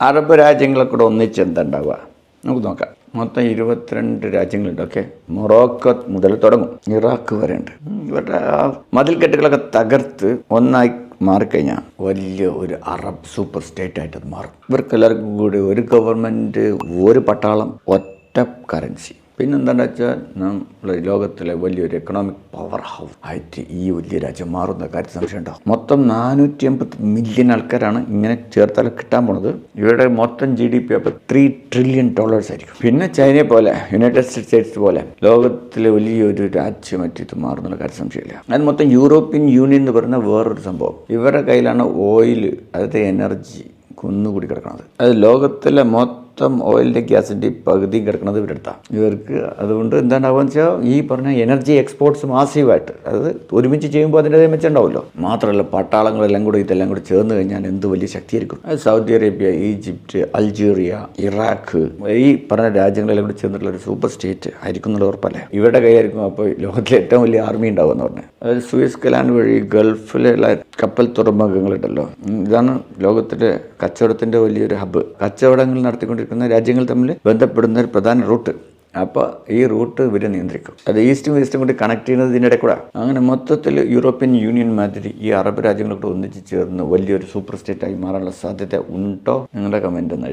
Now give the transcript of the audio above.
Arab രാജ്യങ്ങളെ കൂടെ ഒന്നിച്ച് എന്തുണ്ടാവുക? നമുക്ക് നോക്കാം. മൊത്തം ഇരുപത്തിരണ്ട് രാജ്യങ്ങളുണ്ട് ഓക്കെ മൊറോക്കോ മുതൽ തുടങ്ങും. ഇറാഖ് വരെ ഉണ്ട് ഇവരുടെ ആ മതിൽക്കെട്ടുകളൊക്കെ തകർത്ത് ഒന്നായി മാറിക്കഴിഞ്ഞാൽ വലിയ ഒരു അറബ് സൂപ്പർ സ്റ്റേറ്റ് ആയിട്ട് അത് മാറും. ഇവർക്ക് എല്ലാവർക്കും കൂടി ഒരു ഗവൺമെന്റ് ഒരു പട്ടാളം ഒറ്റ കറൻസി. പിന്നെന്താണെന്ന് വെച്ചാൽ നമ്മൾ ലോകത്തിലെ വലിയൊരു എക്കണോമിക് പവർ ഹൗസ് ആയിട്ട് ഈ വലിയ രാജ്യം മാറുന്ന കാര്യത്തിൽ സംശയം ഉണ്ടാകും മൊത്തം നാനൂറ്റി അമ്പത് മില്യൺ ആൾക്കാരാണ് ഇങ്ങനെ ചേർത്താൽ കിട്ടാൻ പോണത്. ഇവരുടെ മൊത്തം ജി ഡി പി അപ്പോൾ ത്രീ ട്രില്യൺ ഡോളേഴ്സ് ആയിരിക്കും. പിന്നെ ചൈനയെ പോലെ യുണൈറ്റഡ് സ്റ്റേറ്റ്സ് പോലെ ലോകത്തിലെ വലിയൊരു രാജ്യമായിട്ട് ഇത് മാറുന്നുള്ള കാര്യം സംശയമില്ല. അത് മൊത്തം യൂറോപ്യൻ യൂണിയൻ എന്ന് പറയുന്ന വേറൊരു സംഭവം. ഇവരുടെ കയ്യിലാണ് ഓയിൽ അതായത് എനർജി കുന്നുകൂടി കിടക്കുന്നത് അത് ലോകത്തിലെ മൊത്തം ഓയിലിന്റെ ഗ്യാസിന്റെ പകുതിയും കിടക്കുന്നത് ഇവരുടെ ഇവർക്ക് അതുകൊണ്ട് എന്താണ്ടാവുക വെച്ചാൽ ഈ പറഞ്ഞ എനർജി എക്സ്പോർട്സ് മാസീവായിട്ട് അത് ഒരുമിച്ച് ചെയ്യുമ്പോൾ അതിന്റെ മെച്ചമുണ്ടാവുമല്ലോ. മാത്രമല്ല പട്ടാളങ്ങളെല്ലാം കൂടി ഇതെല്ലാം കൂടി ചേർന്ന് കഴിഞ്ഞാൽ എന്ത് വലിയ ശക്തിയായിരിക്കും. Saudi Arabia Egypt Algeria Iraq ഈ പറഞ്ഞ രാജ്യങ്ങളെല്ലാം കൂടി ചേർന്നിട്ടുള്ള ഒരു സൂപ്പർ സ്റ്റേറ്റ് ആയിരിക്കും എന്നുള്ള ഉറപ്പല്ലേ? ഇവരുടെ കൈയായിരിക്കും അപ്പോൾ ലോകത്തിലെ ഏറ്റവും വലിയ ആർമി ഉണ്ടാവും എന്ന് പറഞ്ഞത് അതായത് സൂയസ് കലാൻ വഴി ഗൾഫിലുള്ള കപ്പൽ തുറമുഖങ്ങളുണ്ടല്ലോ. ഇതാണ് ലോകത്തിലെ കച്ചവടത്തിന്റെ വലിയൊരു ഹബ്ബ് കച്ചവടങ്ങൾ നടത്തിക്കൊണ്ടിരിക്കുന്ന രാജ്യങ്ങൾ തമ്മിൽ ബന്ധപ്പെടുന്ന ഒരു പ്രധാന റൂട്ട്. അപ്പോൾ ഈ റൂട്ട് ഇവർ നിയന്ത്രിക്കും. അത് ഈസ്റ്റും വെസ്റ്റും കൂടി കണക്ട് ചെയ്യുന്നത് ഇതിന്റെ കൂടെ അങ്ങനെ മൊത്തത്തിൽ യൂറോപ്യൻ യൂണിയൻ മാതിരി ഈ അറബ് രാജ്യങ്ങളൊക്കെ ഒന്നിച്ച് ചേർന്ന് വലിയൊരു സൂപ്പർ സ്റ്റേറ്റായി മാറാനുള്ള സാധ്യത ഉണ്ടോ? നിങ്ങളുടെ കമന്റ് എന്ന്